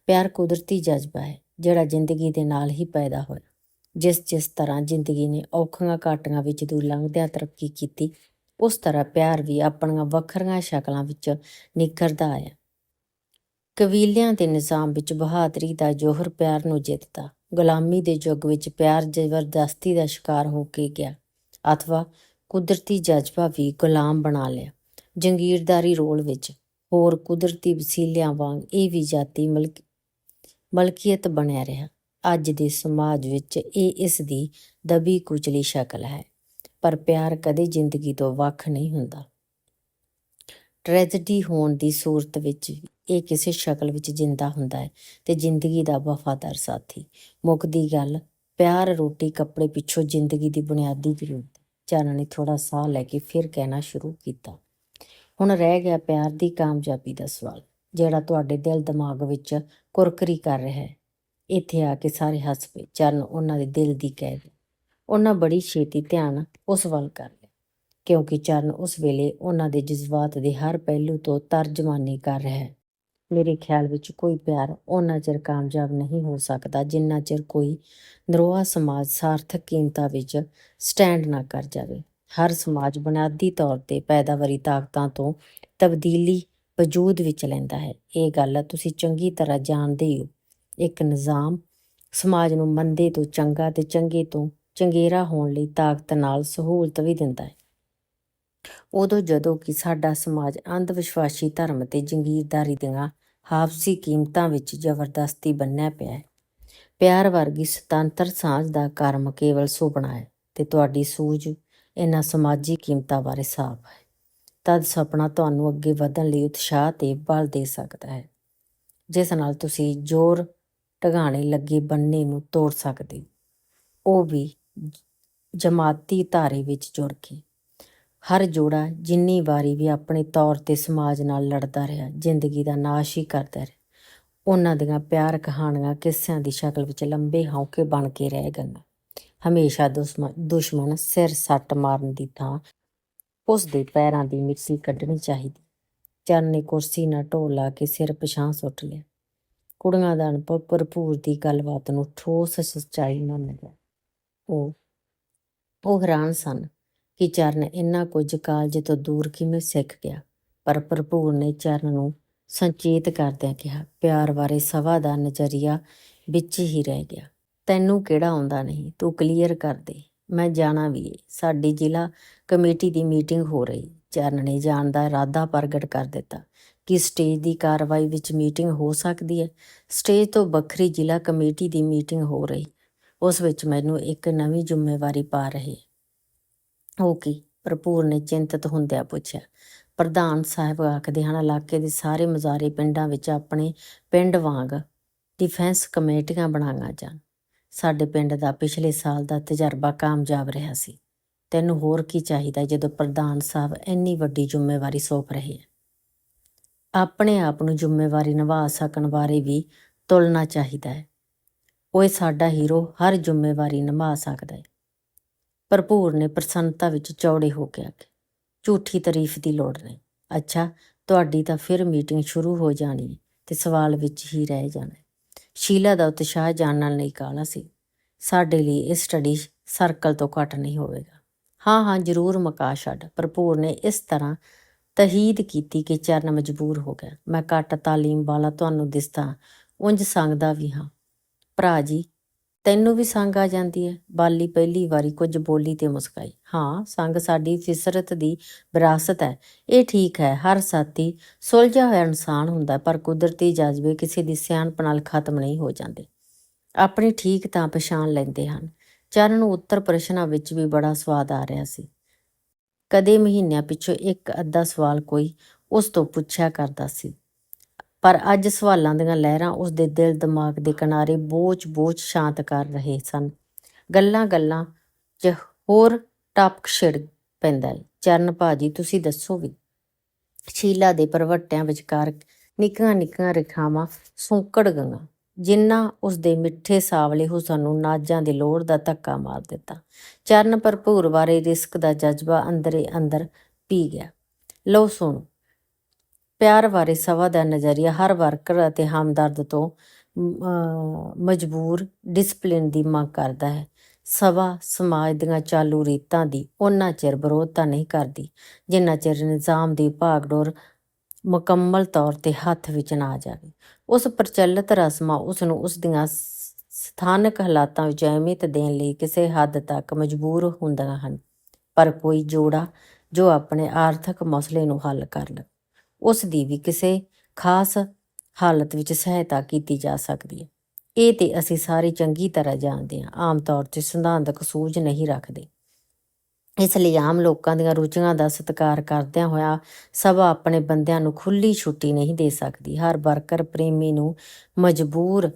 ਪਿਆਰ ਕੁਦਰਤੀ ਜਜ਼ਬਾ ਹੈ, ਜਿਹੜਾ ਜ਼ਿੰਦਗੀ ਦੇ ਨਾਲ ਹੀ ਪੈਦਾ ਹੋਇਆ। ਜਿਸ ਜਿਸ ਤਰ੍ਹਾਂ ਜ਼ਿੰਦਗੀ ਨੇ ਔਖੀਆਂ ਘਾਟੀਆਂ ਵਿੱਚ ਦੂਰ ਲੰਘਦਿਆਂ ਤਰੱਕੀ ਕੀਤੀ, ਉਸ ਤਰ੍ਹਾਂ ਪਿਆਰ ਵੀ ਆਪਣੀਆਂ ਵੱਖਰੀਆਂ ਸ਼ਕਲਾਂ ਵਿੱਚ ਨਿਖਰਦਾ ਆਇਆ। ਕਬੀਲਿਆਂ ਦੇ ਨਿਜ਼ਾਮ ਵਿੱਚ ਬਹਾਦਰੀ ਦਾ ਜੋਹਰ ਪਿਆਰ ਨੂੰ ਜਿੱਤਦਾ। ਗੁਲਾਮੀ ਦੇ ਯੁੱਗ ਵਿੱਚ ਪਿਆਰ ਜ਼ਬਰਦਸਤੀ ਦਾ ਸ਼ਿਕਾਰ ਹੋ ਕੇ ਗਿਆ। ਅਥਵਾ ਕੁਦਰਤੀ ਜਜ਼ਬਾ ਵੀ ਗੁਲਾਮ ਬਣਾ ਲਿਆ। ਜੰਗੀਰਦਾਰੀ ਰੋਲ ਵਿੱਚ ਹੋਰ ਕੁਦਰਤੀ ਵਸੀਲਿਆਂ ਵਾਂਗ ਇਹ ਵੀ ਜਾਤੀ ਮਲਕ, ਮਲਕੀਅਤ ਬਣਿਆ ਰਿਹਾ। ਅੱਜ ਦੇ ਸਮਾਜ ਵਿੱਚ ਇਹ ਇਸ ਦੀ ਦਬੀ ਕੁਚਲੀ ਸ਼ਕਲ ਹੈ। ਪਰ ਪਿਆਰ ਕਦੇ ਜ਼ਿੰਦਗੀ ਤੋਂ ਵੱਖ ਨਹੀਂ ਹੁੰਦਾ। ਟ੍ਰੈਜੇਡੀ ਹੋਣ ਦੀ ਸੂਰਤ ਵਿੱਚ ਵੀ ਇਹ ਕਿਸੇ ਸ਼ਕਲ ਵਿੱਚ ਜਿੰਦਾ ਹੁੰਦਾ ਹੈ ਤੇ ਜ਼ਿੰਦਗੀ ਦਾ ਵਫਾਦਾਰ ਸਾਥੀ। ਮੁੱਕਦੀ ਗੱਲ, ਪਿਆਰ ਰੋਟੀ ਕੱਪੜੇ ਪਿੱਛੋਂ ਜ਼ਿੰਦਗੀ ਦੀ ਬੁਨਿਆਦੀ ਜ਼ਰੂਰਤ ਚਾਨਣ ਨੇ ਥੋੜਾ ਸਾਹ ਲੈ ਕੇ ਫਿਰ ਕਹਿਣਾ ਸ਼ੁਰੂ ਕੀਤਾ। ਹੁਣ ਰਹਿ ਗਿਆ ਪਿਆਰ ਦੀ ਕਾਮਯਾਬੀ ਦਾ ਸਵਾਲ, ਜਿਹੜਾ ਤੁਹਾਡੇ ਦਿਲ ਦਿਮਾਗ ਵਿੱਚ ਕੁਰਕਰੀ ਕਰ ਰਿਹਾ ਹੈ। ਇੱਥੇ ਆ ਕੇ ਸਾਰੇ ਹੱਸ ਪਏ, ਚਰਨ ਉਹਨਾਂ ਦੇ ਦਿਲ ਦੀ ਕਹਿ ਗਏ ਉਹਨਾਂ ਬੜੀ ਛੇਤੀ ਧਿਆਨ ਉਸ ਵੱਲ ਕਰ ਕਿਉਂਕਿ ਚਰਨ ਉਸ ਵੇਲੇ ਉਹਨਾਂ ਦੇ ਜਜ਼ਬਾਤ ਦੇ ਹਰ ਪਹਿਲੂ ਤੋਂ ਤਰਜਮਾਨੀ ਕਰ ਰਿਹਾ ਹੈ। ਮੇਰੇ ਖਿਆਲ ਵਿੱਚ ਕੋਈ ਪਿਆਰ ਉਹਨਾਂ ਚਿਰ ਕਾਮਯਾਬ ਨਹੀਂ ਹੋ ਸਕਦਾ, ਜਿੰਨਾ ਚਿਰ ਕੋਈ ਨਰੋਆ ਸਮਾਜ ਸਾਰਥਕ ਕੀਮਤਾਂ ਵਿੱਚ ਸਟੈਂਡ ਨਾ ਕਰ ਜਾਵੇ। ਹਰ ਸਮਾਜ ਬੁਨਿਆਦੀ ਤੌਰ ਤੇ ਪੈਦਾਵਾਰੀ ਤਾਕਤਾਂ ਤੋਂ ਤਬਦੀਲੀ ਵਜੂਦ ਵਿੱਚ ਲੈਂਦਾ ਹੈ। ਇਹ ਗੱਲ ਤੁਸੀਂ ਚੰਗੀ ਤਰ੍ਹਾਂ ਜਾਣਦੇ ਹੋ। ਇੱਕ ਨਿਜ਼ਾਮ ਸਮਾਜ ਨੂੰ ਮੰਦੇ ਤੋਂ ਚੰਗਾ ਤੇ ਚੰਗੇ ਤੋਂ ਚੰਗੇਰਾ ਹੋਣ ਲਈ ਤਾਕਤ ਨਾਲ ਸਹੂਲਤ ਵੀ ਦਿੰਦਾ ਹੈ। ਉਦੋਂ ਜਦੋਂ ਕਿ ਸਾਡਾ ਸਮਾਜ ਅੰਧ ਵਿਸ਼ਵਾਸੀ ਧਰਮ ਤੇ ਜੰਗੀਰਦਾਰੀ ਦੀਆਂ ਹਾਫਸੀ ਕੀਮਤਾਂ ਵਿੱਚ ਜ਼ਬਰਦਸਤੀ ਬੰਨਿਆ ਪਿਆ ਹੈ। ਪਿਆਰ ਵਰਗੀ ਸੁਤੰਤਰ ਸਾਂਝ ਦਾ ਕਰਮ ਕੇਵਲ ਸੁਪਨਾ ਹੈ ਤੇ ਤੁਹਾਡੀ ਸੂਝ ਇਹਨਾਂ ਸਮਾਜੀ ਕੀਮਤਾਂ ਬਾਰੇ ਸਾਫ਼ ਹੈ। ਤਦ ਸੁਪਨਾ ਤੁਹਾਨੂੰ ਅੱਗੇ ਵਧਣ ਲਈ ਉਤਸ਼ਾਹ ਤੇ ਬਲ ਦੇ ਸਕਦਾ ਹੈ। ਜਿਸ ਨਾਲ ਤੁਸੀਂ ਜ਼ੋਰ ਢਗਾਣੇ ਲੱਗੇ ਬੰਨੇ ਨੂੰ ਤੋੜ ਸਕਦੇ ਹੋ। ਉਹ ਵੀ ਜਮਾਤੀ ਧਾਰੇ ਵਿੱਚ ਜੁੜ ਕੇ। ਹਰ ਜੋੜਾ ਜਿੰਨੀ ਵਾਰੀ ਵੀ ਆਪਣੇ ਤੌਰ ਤੇ ਸਮਾਜ ਨਾਲ ਲੜਦਾ ਰਿਹਾ, ਜ਼ਿੰਦਗੀ ਦਾ ਨਾਸ਼ ਹੀ ਕਰਦਾ ਰਿਹਾ। ਉਹਨਾਂ ਦੀਆਂ ਪਿਆਰ ਕਹਾਣੀਆਂ ਕਿੱਸਿਆਂ ਦੀ ਸ਼ਕਲ ਵਿੱਚ ਲੰਬੇ ਹੌਕੇ ਬਣ ਕੇ ਰਹਿ ਗਈਆਂ। ਹਮੇਸ਼ਾ ਦੁਸ਼ਮਣ ਦੁਸ਼ਮਣ ਸਿਰ ਸੱਟ ਮਾਰਨ ਦੀ ਥਾਂ ਉਸ ਦੇ ਪੈਰਾਂ ਦੀ ਮਿੱਟੀ ਕੱਢਣੀ ਚਾਹੀਦੀ। ਚੰਨ ਨੇ ਕੁਰਸੀ ਨਾਲ ਢੋਲ ਲਾ ਕੇ ਸਿਰ ਪਛਾਂ ਸੁੱਟ ਲਿਆ। ਕੁੜੀਆਂ ਦਾ ਅਨੁਭਵ ਭਰਪੂਰ ਦੀ ਗੱਲਬਾਤ ਨੂੰ ਠੋਸ ਸੱਚਾਈ ਮੰਨ ਗਿਆ ਉਹ ਉਹ ਹੈਰਾਨ ਸਨ ਕਿ ਚਰਨ ਇੰਨਾ ਕੁਝ ਕਾਲਜ ਤੋਂ ਦੂਰ ਕਿਵੇਂ ਸਿੱਖ ਗਿਆ। ਪਰ ਭਰਪੂਰ ਨੇ ਚਰਨ ਨੂੰ ਸੰਚੇਤ ਕਰਦਿਆਂ ਕਿਹਾ, ਪਿਆਰ ਬਾਰੇ ਸਵਾ ਦਾ ਨਜ਼ਰੀਆ ਵਿੱਚ ਹੀ ਰਹਿ ਗਿਆ। ਤੈਨੂੰ ਕਿਹੜਾ ਆਉਂਦਾ ਨਹੀਂ? ਤੂੰ ਕਲੀਅਰ ਕਰ ਦੇ। ਮੈਂ ਜਾਣਾ ਵੀ ਏ। ਸਾਡੀ ਜ਼ਿਲ੍ਹਾ ਕਮੇਟੀ ਦੀ ਮੀਟਿੰਗ ਹੋ ਰਹੀ। ਚਰਨ ਨੇ ਜਾਣ ਦਾ ਇਰਾਦਾ ਪ੍ਰਗਟ ਕਰ ਦਿੱਤਾ ਕਿ ਸਟੇਜ ਦੀ ਕਾਰਵਾਈ ਵਿੱਚ ਮੀਟਿੰਗ ਹੋ ਸਕਦੀ ਹੈ। ਸਟੇਜ ਤੋਂ ਵੱਖਰੀ ਜ਼ਿਲ੍ਹਾ ਕਮੇਟੀ ਦੀ ਮੀਟਿੰਗ ਹੋ ਰਹੀ। ਉਸ ਵਿੱਚ ਮੈਨੂੰ ਇੱਕ ਨਵੀਂ ਜ਼ਿੰਮੇਵਾਰੀ ਪਾ ਰਹੀ ਉਹ ਕੀ? ਭਰਪੂਰ ਨੇ ਚਿੰਤਤ ਹੁੰਦਿਆਂ ਪੁੱਛਿਆ। ਪ੍ਰਧਾਨ ਸਾਹਿਬ ਆਖਦੇ ਹਨ, ਇਲਾਕੇ ਦੇ ਸਾਰੇ ਮਜ਼ਾਰੇ ਪਿੰਡਾਂ ਵਿੱਚ ਆਪਣੇ ਪਿੰਡ ਵਾਂਗ ਡਿਫੈਂਸ ਕਮੇਟੀਆਂ ਬਣਾਈਆਂ ਜਾਣ। ਸਾਡੇ ਪਿੰਡ ਦਾ ਪਿਛਲੇ ਸਾਲ ਦਾ ਤਜਰਬਾ ਕਾਮਯਾਬ ਰਿਹਾ ਸੀ। ਤੈਨੂੰ ਹੋਰ ਕੀ ਚਾਹੀਦਾ ਜਦੋਂ ਪ੍ਰਧਾਨ ਸਾਹਿਬ ਇੰਨੀ ਵੱਡੀ ਜ਼ਿੰਮੇਵਾਰੀ ਸੌਂਪ ਰਹੇ ਹੈ ਆਪਣੇ ਆਪ ਨੂੰ ਜ਼ਿੰਮੇਵਾਰੀ ਨਿਭਾ ਸਕਣ ਬਾਰੇ ਵੀ ਤੁਲਨਾ ਚਾਹੀਦਾ ਹੈ। ਉਹ ਸਾਡਾ ਹੀਰੋ ਹਰ ਜ਼ਿੰਮੇਵਾਰੀ ਨਿਭਾ ਸਕਦਾ ਹੈ। ਭਰਪੂਰ ਨੇ ਪ੍ਰਸੰਨਤਾ ਵਿੱਚ ਚੌੜੇ ਹੋ ਕੇ ਆਖਿਆ ਝੂਠੀ ਤਾਰੀਫ ਦੀ ਲੋੜ ਨਹੀਂ। ਅੱਛਾ, ਤੁਹਾਡੀ ਤਾਂ ਫਿਰ ਮੀਟਿੰਗ ਸ਼ੁਰੂ ਹੋ ਜਾਣੀ ਹੈ ਤੇ ਸਵਾਲ ਵਿੱਚ ਹੀ ਰਹਿ ਜਾਣਾ ਸ਼ੀਲਾ ਦਾ ਉਤਸ਼ਾਹ ਜਾਣਨ ਲਈ ਕਾਲਾ ਸੀ, ਸਾਡੇ ਲਈ ਇਹ ਸਟੱਡੀ ਸਰਕਲ ਤੋਂ ਘੱਟ ਨਹੀਂ ਹੋਵੇਗਾ। ਹਾਂ ਹਾਂ, ਜ਼ਰੂਰ ਮਕਾ ਛੱਡ। ਭਰਪੂਰ ਨੇ ਇਸ ਤਰ੍ਹਾਂ ਤਹੀਦ ਕੀਤੀ ਕਿ ਚਰਨ ਮਜਬੂਰ ਹੋ ਗਿਆ। ਮੈਂ ਘੱਟ ਤਾਲੀਮ ਵਾਲਾ ਤੁਹਾਨੂੰ ਦਿਸਦਾ, ਉਂਝ ਸੰਗਦਾ ਵੀ ਹਾਂ। ਭਰਾ ਜੀ ਤੈਨੂੰ ਵੀ ਸੰਗ ਆ ਜਾਂਦੀ ਹੈ ਬਾਲੀ ਪਹਿਲੀ ਵਾਰੀ ਕੁਝ ਬੋਲੀ ਤੇ ਮੁਸਕਾਈ। ਹਾਂ, ਸੰਗ ਸਾਡੀ ਫਿਸਰਤ ਦੀ ਵਿਰਾਸਤ ਹੈ। ਇਹ ਠੀਕ ਹੈ, ਹਰ ਸਾਥੀ ਸੁਲਝਿਆ ਹੋਇਆ ਇਨਸਾਨ ਹੁੰਦਾ ਪਰ ਕੁਦਰਤੀ ਜਜ਼ਬੇ ਕਿਸੇ ਦੀ ਸਿਆਣਪ ਨਾਲ ਖਤਮ ਨਹੀਂ ਹੋ ਜਾਂਦੇ। ਆਪਣੀ ਠੀਕ ਤਾਂ ਪਛਾਣ ਲੈਂਦੇ ਹਨ। ਚਰਨ ਨੂੰ ਉੱਤਰ ਪ੍ਰਸ਼ਨਾਂ ਵਿੱਚ ਵੀ ਬੜਾ ਸਵਾਦ ਆ ਰਿਹਾ ਸੀ। ਕਦੇ ਮਹੀਨਿਆਂ ਪਿੱਛੋਂ ਇੱਕ ਅੱਧਾ ਸਵਾਲ ਕੋਈ ਉਸ ਤੋਂ ਪੁੱਛਿਆ ਕਰਦਾ ਸੀ। ਪਰ ਅੱਜ ਸਵਾਲਾਂ ਦੀਆਂ ਲਹਿਰਾਂ ਉਸ ਦੇ ਦਿਲ ਦਿਮਾਗ ਦੇ ਕਿਨਾਰੇ ਬੋਝ-ਬੋਝ ਸ਼ਾਂਤ ਕਰ ਰਹੇ ਸਨ। ਗੱਲਾਂ-ਗੱਲਾਂ 'ਚ ਹੋਰ ਟਪਕ ਛਿੜ ਪੈਂਦਾ ਹੈ ਚਰਨ ਭਾਜੀ, ਤੁਸੀਂ ਦੱਸੋ ਵੀ? ਸ਼ੀਲਾ ਦੇ ਪਰਵਟਿਆਂ ਵਿਚਕਾਰ ਨਿੱਕੀਆਂ-ਨਿੱਕੀਆਂ ਰੇਖਾਵਾਂ ਸੌਂਕੜ ਗਈਆਂ, ਜਿੰਨਾ ਉਸ ਦੇ ਮਿੱਠੇ ਸਾਵਲੇ ਹੁਸਨ ਨੂੰ ਨਾਜਾਂ ਦੇ ਲੋੜ ਦਾ ਧੱਕਾ ਮਾਰ ਦਿੱਤਾ। ਚਰਨ ਭਰਪੂਰ ਬਾਰੇ ਰਿਸਕ ਦਾ ਜਜ਼ਬਾ ਅੰਦਰੇ ਅੰਦਰ ਪੀ ਗਿਆ। ਲਓ ਸੁਣੋ ਪਿਆਰ ਬਾਰੇ ਸਵਾ ਦਾ ਨਜ਼ਰੀਆ ਹਰ ਵਰਕਰ ਅਤੇ ਹਮਦਰਦ ਤੋਂ ਮਜਬੂਰ ਡਿਸਪਲਿਨ ਦੀ ਮੰਗ ਕਰਦਾ ਹੈ। ਸਵਾ ਸਮਾਜ ਦੀਆਂ ਚਾਲੂ ਰੀਤਾਂ ਦੀ ਉਹਨਾਂ ਚਿਰ ਵਿਰੋਧਤਾ ਨਹੀਂ ਕਰਦੀ, ਜਿੰਨਾ ਚਿਰ ਨਿਜ਼ਾਮ ਦੀ ਭਾਗਡੋਰ ਮੁਕੰਮਲ ਤੌਰ ਤੇ ਹੱਥ ਵਿੱਚ ਨਾ ਆ ਜਾਵੇ। ਉਸ ਪ੍ਰਚਲਿਤ ਰਸਮਾਂ ਉਸ ਨੂੰ ਉਸ ਦੀਆਂ ਸਥਾਨਕ ਹਾਲਾਤਾਂ ਵਿੱਚ ਅਹਿਮੀਅਤ ਦੇਣ ਲਈ ਕਿਸੇ ਹੱਦ ਤੱਕ ਮਜਬੂਰ ਹੁੰਦੀਆਂ ਹਨ, ਪਰ ਕੋਈ ਜੋੜਾ ਜੋ ਆਪਣੇ ਆਰਥਿਕ ਮਸਲੇ ਨੂੰ ਹੱਲ ਕਰ ਲਵੇ। ਉਸ ਦੀ ਵੀ ਕਿਸੇ ਖਾਸ ਹਾਲਤ ਵਿੱਚ ਸਹਾਇਤਾ ਕੀਤੀ ਜਾ ਸਕਦੀ ਹੈ। ਇਹ ਤੇ ਅਸੀਂ ਸਾਰੇ ਚੰਗੀ ਤਰ੍ਹਾਂ ਜਾਣਦੇ ਹਾਂ। ਆਮ ਤੌਰ ਤੇ ਸਿਧਾਂਤਕ ਸੂਝ ਨਹੀਂ ਰੱਖਦੇ। ਇਸ ਲਈ ਆਮ ਲੋਕਾਂ ਦੀਆਂ ਰੁਚੀਆਂ ਦਾ ਸਤਿਕਾਰ ਕਰਦਿਆਂ ਹੋਇਆ ਸਭਾ ਆਪਣੇ ਬੰਦਿਆਂ ਨੂੰ ਖੁੱਲੀ ਛੁੱਟੀ ਨਹੀਂ ਦੇ ਸਕਦੀ। ਹਰ ਵਰਕਰ ਪ੍ਰੇਮੀ ਨੂੰ ਮਜਬੂਰ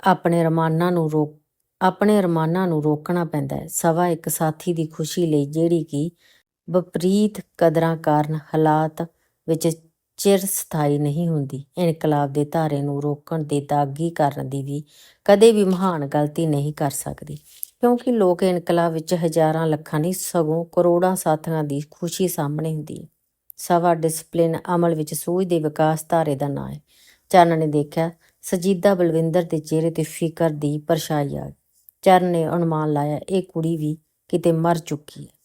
ਆਪਣੇ ਰਮਾਨਾਂ ਨੂੰ ਰੋਕ, ਆਪਣੇ ਰਮਾਨਾਂ ਨੂੰ ਰੋਕਣਾ ਪੈਂਦਾ ਹੈ। ਸਭਾ ਇੱਕ ਸਾਥੀ ਦੀ ਖੁਸ਼ੀ ਲਈ ਜਿਹੜੀ ਕਿ ਵਿਪਰੀਤ ਕਦਰਾਂ ਕਾਰਨ ਹਾਲਾਤ ਵਿੱਚ ਚਿਰ ਸਥਾਈ ਨਹੀਂ ਹੁੰਦੀ। ਇਨਕਲਾਬ ਦੇ ਧਾਰੇ ਨੂੰ ਰੋਕਣ ਦੇ ਦਾਗੀ ਕਰਨ ਦੀ ਵੀ ਕਦੇ ਵੀ ਮਹਾਨ ਗਲਤੀ ਨਹੀਂ ਕਰ ਸਕਦੀ। ਕਿਉਂਕਿ ਲੋਕ ਇਨਕਲਾਬ ਵਿੱਚ ਹਜ਼ਾਰਾਂ ਲੱਖਾਂ ਨਹੀਂ, ਸਗੋਂ ਕਰੋੜਾਂ ਸਾਥੀਆਂ ਦੀ ਖੁਸ਼ੀ ਸਾਹਮਣੇ ਹੁੰਦੀ ਹੈ। ਸਵਾ ਡਿਸਪਲਿਨ ਅਮਲ ਵਿੱਚ ਸੂਝ ਦੇ ਵਿਕਾਸ ਧਾਰੇ ਦਾ ਨਾਂ ਹੈ। ਚਰਨ ਨੇ ਦੇਖਿਆ, ਸਜੀਦਾ ਬਲਵਿੰਦਰ ਦੇ ਚਿਹਰੇ ਤੇ ਫਿਕਰ ਦੀ ਪਰਛਾਈ ਆ ਗਈ। ਚਰਨ ਨੇ ਅਨੁਮਾਨ ਲਾਇਆ, ਇਹ ਕੁੜੀ ਵੀ ਕਿਤੇ ਮਰ ਚੁੱਕੀ ਹੈ।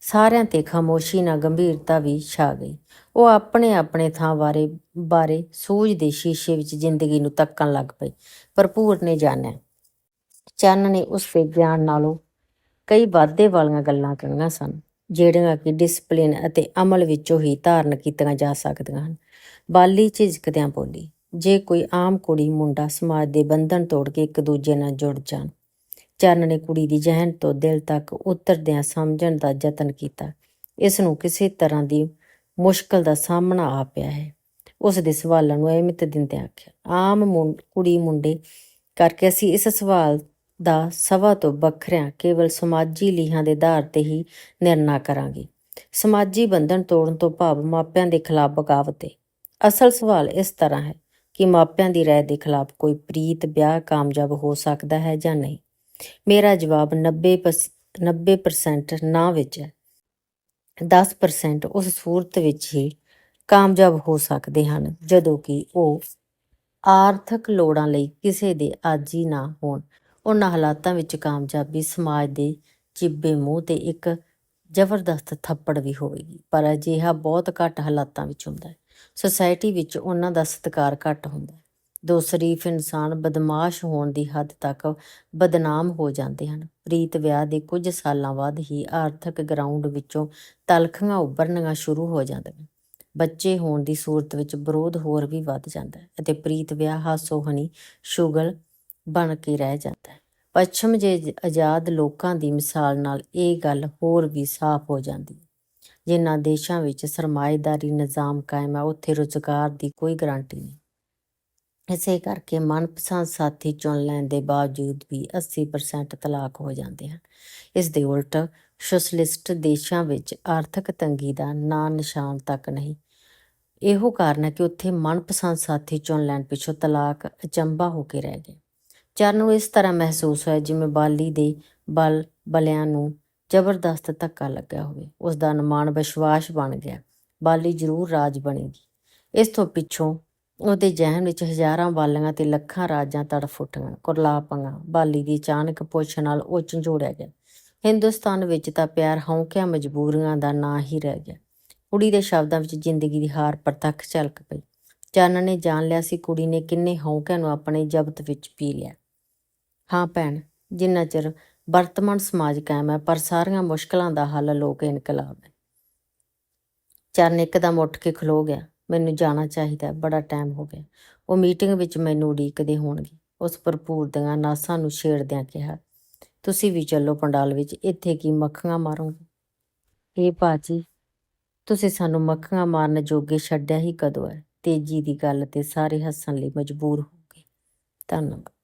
ਸਾਰਿਆਂ ਤੇ ਖਾਮੋਸ਼ੀ ਨਾਲ ਗੰਭੀਰਤਾ ਵੀ ਛਾ ਗਈ। ਉਹ ਆਪਣੇ ਆਪਣੇ ਥਾਂ ਬਾਰੇ ਬਾਰੇ ਸੂਝ ਦੇ ਸ਼ੀਸ਼ੇ ਵਿੱਚ ਜ਼ਿੰਦਗੀ ਨੂੰ ਤੱਕਣ ਲੱਗ ਪਈ ਭਰਪੂਰ ਨੇ ਜਾਣਿਆ। ਚੰਨ ਨੇ ਉਸ ਦੇ ਗਿਆਨ ਨਾਲੋਂ ਕਈ ਵਾਧੇ ਵਾਲੀਆਂ ਗੱਲਾਂ ਕਹੀਆਂ ਸਨ, ਜਿਹੜੀਆਂ ਕਿ ਡਿਸਪਲਿਨ ਅਤੇ ਅਮਲ ਵਿੱਚੋਂ ਹੀ ਧਾਰਨ ਕੀਤੀਆਂ ਜਾ ਸਕਦੀਆਂ ਹਨ। ਬਾਲੀ ਝਿਜਕਦਿਆਂ ਬੋਲੀ, ਜੇ ਕੋਈ ਆਮ ਕੁੜੀ ਮੁੰਡਾ ਸਮਾਜ ਦੇ ਬੰਧਨ ਤੋੜ ਕੇ ਇੱਕ ਦੂਜੇ ਨਾਲ ਜੁੜ ਜਾਣ ਚਰਨ ਨੇ ਕੁੜੀ ਦੀ ਜਹਨ ਤੋਂ ਦਿਲ ਤੱਕ ਉਤਰਦਿਆਂ ਸਮਝਣ ਦਾ ਯਤਨ ਕੀਤਾ। ਇਸ ਨੂੰ ਕਿਸੇ ਤਰ੍ਹਾਂ ਦੀ ਮੁਸ਼ਕਲ ਦਾ ਸਾਹਮਣਾ ਆ ਪਿਆ ਹੈ। ਉਸ ਦੇ ਸਵਾਲਾਂ ਨੂੰ ਅਹਿਮੀਅਤ ਦਿੰਦਿਆਂ ਆਖਿਆ, ਆਮ ਮੁੰ- ਕੁੜੀ ਮੁੰਡੇ, ਕਰਕੇ ਅਸੀਂ ਇਸ ਸਵਾਲ ਦਾ ਸਭਾ ਤੋਂ ਵੱਖਰਿਆਂ ਕੇਵਲ ਸਮਾਜੀ ਲੀਹਾਂ ਦੇ ਆਧਾਰ ਤੇ ਹੀ ਨਿਰਣਾ ਕਰਾਂਗੇ। ਸਮਾਜੀ ਬੰਧਨ ਤੋੜਨ ਤੋਂ ਭਾਵ ਮਾਪਿਆਂ ਦੇ ਖਿਲਾਫ ਬਗਾਵਤ ਹੈ ਅਸਲ ਸਵਾਲ ਇਸ ਤਰ੍ਹਾਂ ਹੈ ਕਿ ਮਾਪਿਆਂ ਦੀ ਰਾਏ ਦੇ ਖਿਲਾਫ ਕੋਈ ਪ੍ਰੀਤ, ਵਿਆਹ, ਕਾਮਯਾਬ ਹੋ ਸਕਦਾ ਹੈ ਜਾਂ ਨਹੀਂ। ਮੇਰਾ ਜਵਾਬ 90 ਪਰਸ- 90% ਨਾ ਵਿੱਚ ਹੈ। 10% ਉਸ ਸੂਰਤ ਵਿੱਚ ਹੀ ਕਾਮਯਾਬ ਹੋ ਸਕਦੇ ਹਨ, ਜਦੋਂ ਕਿ ਉਹ ਆਰਥਿਕ ਲੋੜਾਂ ਲਈ ਕਿਸੇ ਦੇ ਆਜੀ ਨਾ ਹੋਣ। ਉਹਨਾਂ ਹਾਲਾਤਾਂ ਵਿੱਚ ਕਾਮਯਾਬੀ ਸਮਾਜ ਦੇ ਚਿੱਬੇ ਮੂੰਹ ਤੇ ਇੱਕ ਜ਼ਬਰਦਸਤ ਥੱਪੜ ਵੀ ਹੋਵੇਗੀ, ਪਰ ਅਜਿਹਾ ਬਹੁਤ ਘੱਟ ਹਾਲਾਤਾਂ ਵਿੱਚ ਹੁੰਦਾ ਹੈ। ਸੁਸਾਇਟੀ ਵਿੱਚ ਉਹਨਾਂ ਦਾ ਸਤਿਕਾਰ ਘੱਟ ਹੁੰਦਾ ਹੈ। ਦੋ ਸ਼ਰੀਫ ਇਨਸਾਨ ਬਦਮਾਸ਼ ਹੋਣ ਦੀ ਹੱਦ ਤੱਕ ਬਦਨਾਮ ਹੋ ਜਾਂਦੇ ਹਨ। ਪ੍ਰੀਤ ਵਿਆਹ ਦੇ ਕੁਝ ਸਾਲਾਂ ਬਾਅਦ ਹੀ ਆਰਥਿਕ ਗਰਾਊਂਡ ਵਿੱਚੋਂ ਤਲਖੀਆਂ ਉੱਭਰਨੀਆਂ ਸ਼ੁਰੂ ਹੋ ਜਾਂਦੀਆਂ ਬੱਚੇ ਹੋਣ ਦੀ ਸੂਰਤ ਵਿੱਚ ਵਿਰੋਧ ਹੋਰ ਵੀ ਵੱਧ ਜਾਂਦਾ ਹੈ ਅਤੇ ਪ੍ਰੀਤ ਵਿਆਹ ਹਾਸੋਹਣੀ ਸ਼ੁਗਲ ਬਣ ਕੇ ਰਹਿ ਜਾਂਦਾ ਹੈ। ਪੱਛਮ ਜੇ ਆਜ਼ਾਦ ਲੋਕਾਂ ਦੀ ਮਿਸਾਲ ਨਾਲ ਇਹ ਗੱਲ ਹੋਰ ਵੀ ਸਾਫ਼ ਹੋ ਜਾਂਦੀ ਹੈ। ਜਿਨ੍ਹਾਂ ਦੇਸ਼ਾਂ ਵਿੱਚ ਸਰਮਾਏਦਾਰੀ ਨਿਜ਼ਾਮ ਕਾਇਮ ਹੈ, ਉੱਥੇ ਰੁਜ਼ਗਾਰ ਦੀ ਕੋਈ ਗਾਰੰਟੀ ਨਹੀਂ। ਇਸੇ ਕਰਕੇ ਮਨਪਸੰਦ ਸਾਥੀ ਚੁਣ ਲੈਣ ਦੇ ਬਾਵਜੂਦ ਵੀ 80% ਤਲਾਕ ਹੋ ਜਾਂਦੇ ਹਨ। ਇਸ ਦੇ ਉਲਟ ਸੋਸ਼ਲਿਸਟ ਦੇਸ਼ਾਂ ਵਿੱਚ ਆਰਥਿਕ ਤੰਗੀ ਦਾ ਨਾਂ ਨਿਸ਼ਾਨ ਤੱਕ ਨਹੀਂ। ਇਹੋ ਕਾਰਨ ਹੈ ਕਿ ਉੱਥੇ ਮਨਪਸੰਦ ਸਾਥੀ ਚੁਣ ਲੈਣ ਪਿੱਛੋਂ ਤਲਾਕ ਅਚੰਭਾ ਹੋ ਕੇ ਰਹਿ ਗਏ। ਚਰਨ ਨੂੰ ਇਸ ਤਰ੍ਹਾਂ ਮਹਿਸੂਸ ਹੋਇਆ ਜਿਵੇਂ ਬਾਲੀ ਦੇ ਬਲ ਬਲਿਆਂ ਨੂੰ ਜ਼ਬਰਦਸਤ ਧੱਕਾ ਲੱਗਿਆ ਹੋਵੇ ਉਸ ਦਾ ਅਨੁਮਾਨ ਵਿਸ਼ਵਾਸ ਬਣ ਗਿਆ, ਬਾਲੀ ਜ਼ਰੂਰ ਰਾਜ ਬਣੇਗੀ। ਇਸ ਤੋਂ ਪਿੱਛੋਂ ਉਹਦੇ ਜਹਿਨ ਵਿੱਚ ਹਜ਼ਾਰਾਂ ਬਾਲੀਆਂ ਤੇ ਲੱਖਾਂ ਰਾਜਾਂ ਤੜਫ ਉੱਠੀਆਂ ਕੁਰਲਾਪਾਂ ਬਾਲੀ ਦੀ ਅਚਾਨਕ ਪੁੱਛ ਨਾਲ ਉਹ ਝੰਜੋੜਿਆ ਗਿਆ। ਹਿੰਦੁਸਤਾਨ ਵਿੱਚ ਤਾਂ ਪਿਆਰ ਹੌਂਕਿਆਂ ਮਜਬੂਰੀਆਂ ਦਾ ਨਾਂ ਹੀ ਰਹਿ ਗਿਆ। ਕੁੜੀ ਦੇ ਸ਼ਬਦਾਂ ਵਿੱਚ ਜ਼ਿੰਦਗੀ ਦੀ ਹਾਰ ਪ੍ਰਤੱਖ ਝਲਕ ਪਈ। ਚੰਨ ਨੇ ਜਾਣ ਲਿਆ ਸੀ ਕੁੜੀ ਨੇ ਕਿੰਨੇ ਹੌਂਕਿਆਂ ਨੂੰ ਆਪਣੇ ਜ਼ਬਤ ਵਿੱਚ ਪੀ ਲਿਆ। ਹਾਂ ਭੈਣ, ਜਿੰਨਾ ਚਿਰ ਵਰਤਮਾਨ ਸਮਾਜ ਕਾਇਮ ਹੈ, ਪਰ ਸਾਰੀਆਂ ਮੁਸ਼ਕਲਾਂ ਦਾ ਹੱਲ ਲੋਕ ਇਨਕਲਾਬ ਹੈ। ਚਰਨ ਇੱਕਦਮ ਉੱਠ ਕੇ ਖਲੋ ਗਿਆ। ਮੈਨੂੰ ਜਾਣਾ ਚਾਹੀਦਾ ਬੜਾ ਟਾਈਮ ਹੋ ਗਿਆ। ਉਹ ਮੀਟਿੰਗ ਵਿੱਚ ਮੈਨੂੰ ਉਡੀਕਦੇ ਹੋਣਗੇ। ਉਸ ਭਰਪੂਰ ਦੀਆਂ ਨਾਸਾਂ ਨੂੰ ਛੇੜਦਿਆਂ ਕਿਹਾ, ਤੁਸੀਂ ਵੀ ਚੱਲੋ ਪੰਡਾਲ ਵਿੱਚ, ਇੱਥੇ ਕੀ ਮੱਖੀਆਂ ਮਾਰੋਗੇ? ਇਹ ਬਾਜੀ ਤੁਸੀਂ ਸਾਨੂੰ ਮੱਖੀਆਂ ਮਾਰਨ ਜੋਗੇ ਛੱਡਿਆ ਹੀ ਕਦੋਂ ਹੈ? ਤੇਜੀ ਦੀ ਗੱਲ ਤੇ ਸਾਰੇ ਹੱਸਣ ਲਈ ਮਜਬੂਰ ਹੋ ਗਏ। ਧੰਨਵਾਦ।